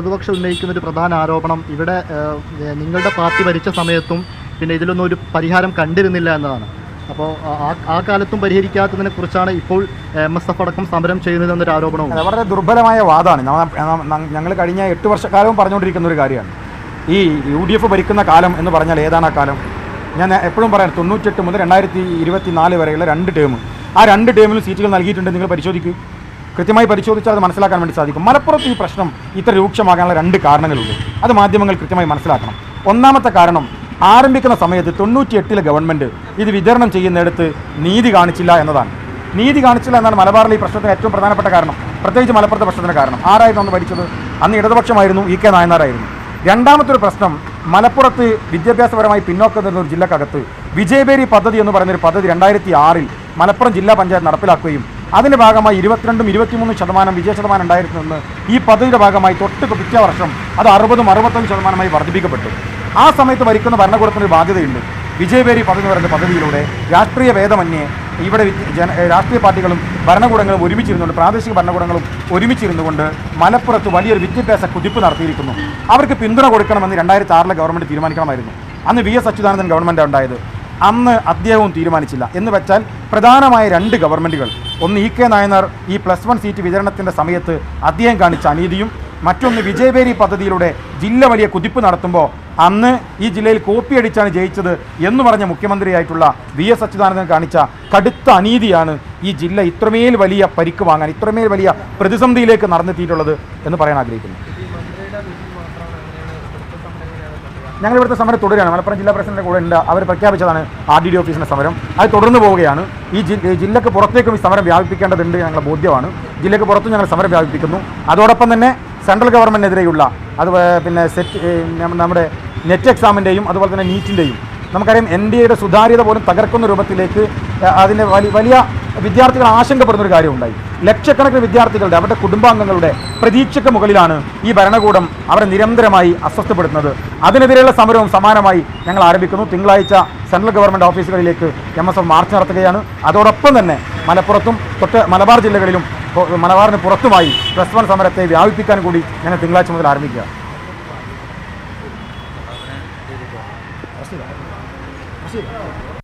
പ്രതിപക്ഷം ഉന്നയിക്കുന്ന ഒരു പ്രധാന ആരോപണം ഇവിടെ നിങ്ങളുടെ പാർട്ടി ഭരിച്ച സമയത്തും പിന്നെ ഇതിലൊന്നും ഒരു പരിഹാരം കണ്ടിരുന്നില്ല എന്നതാണ്. അപ്പോൾ ആ കാലത്തും പരിഹരിക്കാത്തതിനെ കുറിച്ചാണ് ഇപ്പോൾ എം എസ് എഫ് അടക്കം സമരം ചെയ്യുന്നതെന്നൊരു ആരോപണവും. ആരോപണം വളരെ ദുർബലമായ വാദമാണ്. ഞങ്ങൾ കഴിഞ്ഞ എട്ട് വർഷക്കാലവും പറഞ്ഞുകൊണ്ടിരിക്കുന്ന ഒരു കാര്യമാണ്. ഈ യു ഡി എഫ് ഭരിക്കുന്ന കാലം എന്ന് പറഞ്ഞാൽ ഏതാണ് ആ കാലം? ഞാൻ എപ്പോഴും പറയാം തൊണ്ണൂറ്റെട്ട് മുതൽ രണ്ടായിരത്തി ഇരുപത്തി നാല് വരെയുള്ള രണ്ട് ടേം. ആ രണ്ട് ടേമിലും സീറ്റുകൾ നൽകിയിട്ടുണ്ട്. നിങ്ങൾ പരിശോധിക്കൂ. കൃത്യമായി പരിശോധിച്ചാൽ അത് മനസ്സിലാക്കാൻ വേണ്ടി സാധിക്കും. മലപ്പുറത്ത് ഈ പ്രശ്നം ഇത്ര രൂക്ഷമാകാനുള്ള രണ്ട് കാരണങ്ങളുണ്ട്. അത് മാധ്യമങ്ങൾ കൃത്യമായി മനസ്സിലാക്കണം. ഒന്നാമത്തെ കാരണം ആരംഭിക്കുന്ന സമയത്ത് തൊണ്ണൂറ്റിയെട്ടിലെ ഗവൺമെന്റ് ഇത് വിതരണം ചെയ്യുന്നിടത്ത് നീതി കാണിച്ചില്ല എന്നതാണ്. നീതി കാണിച്ചില്ല എന്നാണ് മലബാറിൽ ഈ പ്രശ്നത്തിന് ഏറ്റവും പ്രധാനപ്പെട്ട കാരണം. പ്രത്യേകിച്ച് മലപ്പുറത്തെ പ്രശ്നത്തിന് കാരണം. ആരായിരുന്നു അന്ന് ഭരിച്ചത്? അന്ന് ഇടതുപക്ഷമായിരുന്നു ഇ കെ നായനാരായിരുന്നു രണ്ടാമത്തെ ഒരു പ്രശ്നം മലപ്പുറത്ത് വിദ്യാഭ്യാസപരമായി പിന്നോക്കം നിന്ന ഒരു ജില്ലക്കകത്ത് വിജയബേരി പദ്ധതി എന്ന് പറയുന്നൊരു പദ്ധതി രണ്ടായിരത്തി ആറിൽ മലപ്പുറം ജില്ലാ പഞ്ചായത്ത് നടപ്പിലാക്കുകയും അതിന്റെ ഭാഗമായി ഇരുപത്തിരണ്ടും ഇരുപത്തിമൂന്നും ശതമാനം വിജയ ശതമാനം ഉണ്ടായിരുന്നെന്ന് ഈ പദ്ധതിയുടെ ഭാഗമായി തൊട്ട് പിറ്റേ വർഷം അത് അറുപതും അറുപത്തഞ്ച് ശതമാനമായി വർദ്ധിപ്പിക്കപ്പെട്ടു. ആ സമയത്ത് ഭരിക്കുന്ന ഭരണകൂടത്തിന് ഒരു ബാധ്യതയുണ്ട്. വിജയപേരി പദ്ധതി പറയുന്ന പദ്ധതിയിലൂടെ രാഷ്ട്രീയ ഭേദമന്യേ ഇവിടെ ജന രാഷ്ട്രീയ പാർട്ടികളും ഭരണകൂടങ്ങളും ഒരുമിച്ചിരുന്നുകൊണ്ട് പ്രാദേശിക ഭരണകൂടങ്ങളും ഒരുമിച്ചിരുന്നുകൊണ്ട് മലപ്പുറത്ത് വലിയൊരു വിദ്യാഭ്യാസ കുതിപ്പ് നടത്തിയിരിക്കുന്നു. അവർക്ക് പിന്തുണ കൊടുക്കണമെന്ന് രണ്ടായിരത്തി ആറിലെ ഗവൺമെന്റ് തീരുമാനിക്കണമായിരുന്നു. അന്ന് വി എസ് അച്യുതാനന്ദൻ ഗവൺമെന്റ് ഉണ്ടായത്. അന്ന് അദ്ദേഹവും തീരുമാനിച്ചില്ല. എന്ന് വെച്ചാൽ പ്രധാനമായ രണ്ട് ഗവൺമെന്റുകൾ ഒന്ന് ഇ കെ നായനാർ ഈ പ്ലസ് വൺ സീറ്റ് വിതരണത്തിന്റെ സമയത്ത് അദ്ദേഹം കാണിച്ച അനീതിയും മറ്റൊന്ന് വിജയവേരി പദ്ധതിയിലൂടെ ജില്ല വലിയ കുതിപ്പ് നടത്തുമ്പോൾ അന്ന് ഈ ജില്ലയിൽ കോപ്പിയടിച്ചാണ് ജയിച്ചത് എന്ന് പറഞ്ഞ മുഖ്യമന്ത്രിയായിട്ടുള്ള വി എസ് അച്യുതാനന്ദൻ കാണിച്ച കടുത്ത അനീതിയാണ് ഈ ജില്ല ഇത്രമേൽ വലിയ പരിക്ക് വാങ്ങാൻ ഇത്രമേൽ വലിയ പ്രതിസന്ധിയിലേക്ക് നടന്നെത്തിയിട്ടുള്ളത് എന്ന് പറയാൻ ആഗ്രഹിക്കുന്നു. ഞങ്ങൾ ഇവിടുത്തെ സമരം തുടരുകയാണ്. മലപ്പുറം ജില്ലാ പ്രസിഡന്റിന്റെ കൂടെ ഉണ്ട്. അവർ പ്രഖ്യാപിച്ചതാണ് ആർ ഡി ഡി ഓഫീസിന്റെ സമരം. അത് തുടർന്ന് പോവുകയാണ്. ഈ ജി- ഈ ജില്ലക്ക് പുറത്തേക്കും ഈ സമരം വ്യാപിപ്പിക്കേണ്ടതുണ്ട് ഞങ്ങളുടെ ബോധ്യമാണ്. ജില്ലയ്ക്ക് പുറത്തും ഞങ്ങൾ സമരം വ്യാപിപ്പിക്കുന്നു. അതോടൊപ്പം തന്നെ സെൻട്രൽ ഗവൺമെന്റിനെതിരെയുള്ള അത് പിന്നെ സെറ്റ് നമ്മുടെ നെറ്റ് എക്സാമിന്റെയും അതുപോലെ തന്നെ നീറ്റിന്റെയും നമുക്കറിയാം എൻ ഡി എയുടെ സുതാര്യത പോലും തകർക്കുന്ന രൂപത്തിലേക്ക് അതിന്റെ വലിയ വലിയ വിദ്യാർത്ഥികൾ ആശങ്കപ്പെടുന്ന ഒരു കാര്യമുണ്ടായി. ലക്ഷക്കണക്കിന് വിദ്യാർത്ഥികളുടെ അവരുടെ കുടുംബാംഗങ്ങളുടെ പ്രതീക്ഷയ്ക്ക് മുകളിലാണ് ഈ ഭരണകൂടം അവരെ നിരന്തരമായി അസ്വസ്ഥപ്പെടുത്തുന്നത്. അതിനെതിരെയുള്ള സമരവും സമാനമായി ഞങ്ങൾ ആരംഭിക്കുന്നു. തിങ്കളാഴ്ച സെൻട്രൽ ഗവൺമെന്റ് ഓഫീസുകളിലേക്ക് എം എസ് എഫ് മാർച്ച് നടത്തുകയാണ്. അതോടൊപ്പം തന്നെ മലപ്പുറത്തും തൊട്ട് മലബാർ ജില്ലകളിലും മലബാറിന് പുറത്തുമായി പ്ലസ് വൺ സമരത്തെ വ്യാപിപ്പിക്കാൻ കൂടി ഞങ്ങൾ തിങ്കളാഴ്ച മുതൽ ആരംഭിക്കുക 走る走